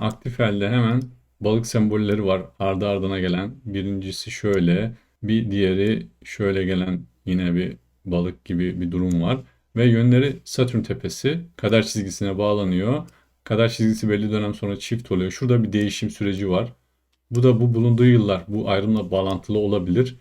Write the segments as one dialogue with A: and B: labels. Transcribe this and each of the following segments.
A: Aktif elde hemen balık sembolleri var ardı ardına gelen. Birincisi şöyle, bir diğeri şöyle gelen yine bir balık gibi bir durum var. Ve yönleri Satürn tepesi kader çizgisine bağlanıyor. Kader çizgisi belli dönem sonra çift oluyor. Şurada bir değişim süreci var. Bu da bu bulunduğu yıllar bu ayrımla bağlantılı olabilir.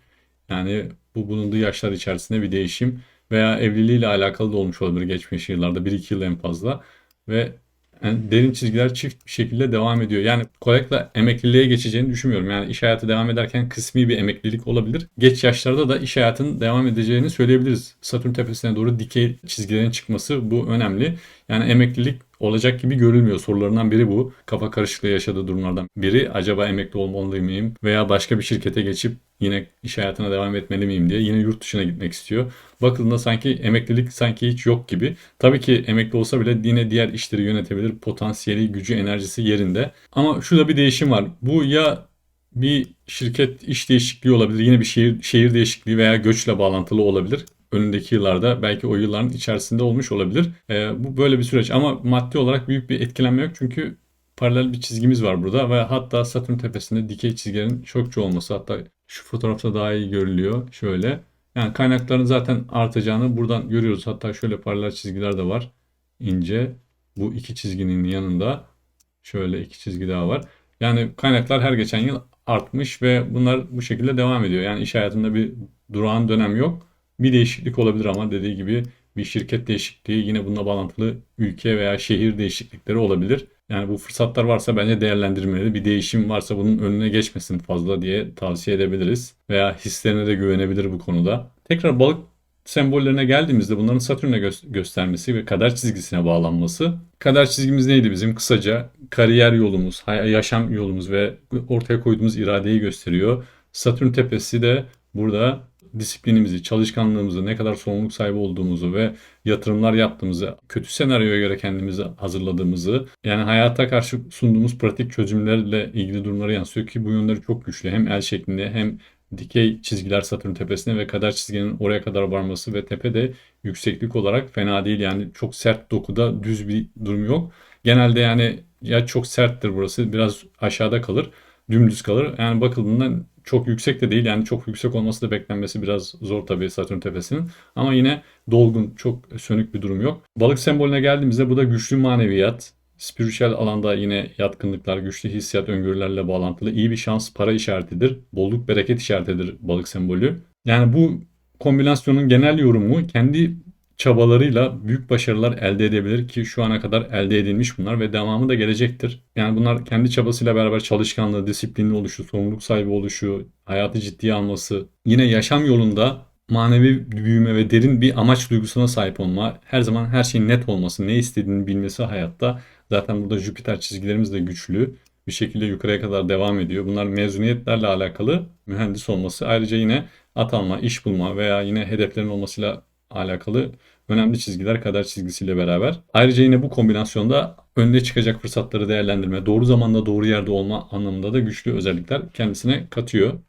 A: Yani bu bulunduğu yaşlar içerisinde bir değişim veya evliliğiyle alakalı da olmuş olabilir geçmiş yıllarda 1-2 yıl en fazla ve yani derin çizgiler çift şekilde devam ediyor. Yani kolaylıkla emekliliğe geçeceğini düşünmüyorum. Yani iş hayatı devam ederken kısmi bir emeklilik olabilir. Geç yaşlarda da iş hayatının devam edeceğini söyleyebiliriz. Satürn tepesine doğru dikey çizgilerin çıkması bu önemli. Yani emeklilik olacak gibi görülmüyor. Sorularından biri bu. Kafa karışıklığı yaşadığı durumlardan biri. Acaba emekli olmalı mıyım? Veya başka bir şirkete geçip yine iş hayatına devam etmeli miyim diye yine yurt dışına gitmek istiyor. Bakıldığında sanki emeklilik sanki hiç yok gibi. Tabii ki emekli olsa bile yine diğer işleri yönetebilir. Potansiyeli, gücü, enerjisi yerinde. Ama şurada bir değişim var. Bu ya bir şirket iş değişikliği olabilir. Yine bir şehir, şehir değişikliği veya göçle bağlantılı olabilir önündeki yıllarda belki o yılların içerisinde olmuş olabilir. E, bu böyle bir süreç ama maddi olarak büyük bir etkilenme yok çünkü paralel bir çizgimiz var burada ve hatta Satürn tepesinde dikey çizgilerin çokça olması hatta şu fotoğrafta daha iyi görülüyor şöyle. Yani kaynakların zaten artacağını buradan görüyoruz. Hatta şöyle paralel çizgiler de var. ince. Bu iki çizginin yanında şöyle iki çizgi daha var. Yani kaynaklar her geçen yıl artmış ve bunlar bu şekilde devam ediyor. Yani iş hayatında bir durağan dönem yok. Bir değişiklik olabilir ama dediği gibi bir şirket değişikliği yine bununla bağlantılı ülke veya şehir değişiklikleri olabilir. Yani bu fırsatlar varsa bence değerlendirmeli. Bir değişim varsa bunun önüne geçmesin fazla diye tavsiye edebiliriz. Veya hislerine de güvenebilir bu konuda. Tekrar balık sembollerine geldiğimizde bunların Satürn'e gö- göstermesi ve kader çizgisine bağlanması. Kader çizgimiz neydi bizim? Kısaca kariyer yolumuz, yaşam yolumuz ve ortaya koyduğumuz iradeyi gösteriyor. Satürn tepesi de burada disiplinimizi, çalışkanlığımızı, ne kadar sorumluluk sahibi olduğumuzu ve yatırımlar yaptığımızı, kötü senaryoya göre kendimizi hazırladığımızı, yani hayata karşı sunduğumuz pratik çözümlerle ilgili durumları yansıyor ki bu yönleri çok güçlü. Hem el şeklinde hem dikey çizgiler Satürn tepesine ve kader çizginin oraya kadar varması ve tepe de yükseklik olarak fena değil. Yani çok sert dokuda düz bir durum yok. Genelde yani ya çok serttir burası biraz aşağıda kalır dümdüz kalır. Yani bakıldığında çok yüksek de değil. Yani çok yüksek olması da beklenmesi biraz zor tabii Satürn tepesinin. Ama yine dolgun, çok sönük bir durum yok. Balık sembolüne geldiğimizde bu da güçlü maneviyat. Spiritüel alanda yine yatkınlıklar, güçlü hissiyat öngörülerle bağlantılı iyi bir şans, para işaretidir. Bolluk, bereket işaretidir balık sembolü. Yani bu kombinasyonun genel yorumu kendi çabalarıyla büyük başarılar elde edebilir ki şu ana kadar elde edilmiş bunlar ve devamı da gelecektir. Yani bunlar kendi çabasıyla beraber çalışkanlığı, disiplinli oluşu, sorumluluk sahibi oluşu, hayatı ciddiye alması, yine yaşam yolunda manevi büyüme ve derin bir amaç duygusuna sahip olma, her zaman her şeyin net olması, ne istediğini bilmesi hayatta. Zaten burada Jüpiter çizgilerimiz de güçlü bir şekilde yukarıya kadar devam ediyor. Bunlar mezuniyetlerle alakalı mühendis olması. Ayrıca yine atanma, iş bulma veya yine hedeflerin olmasıyla alakalı önemli çizgiler kader çizgisiyle beraber. Ayrıca yine bu kombinasyonda önde çıkacak fırsatları değerlendirme, doğru zamanda doğru yerde olma anlamında da güçlü özellikler kendisine katıyor.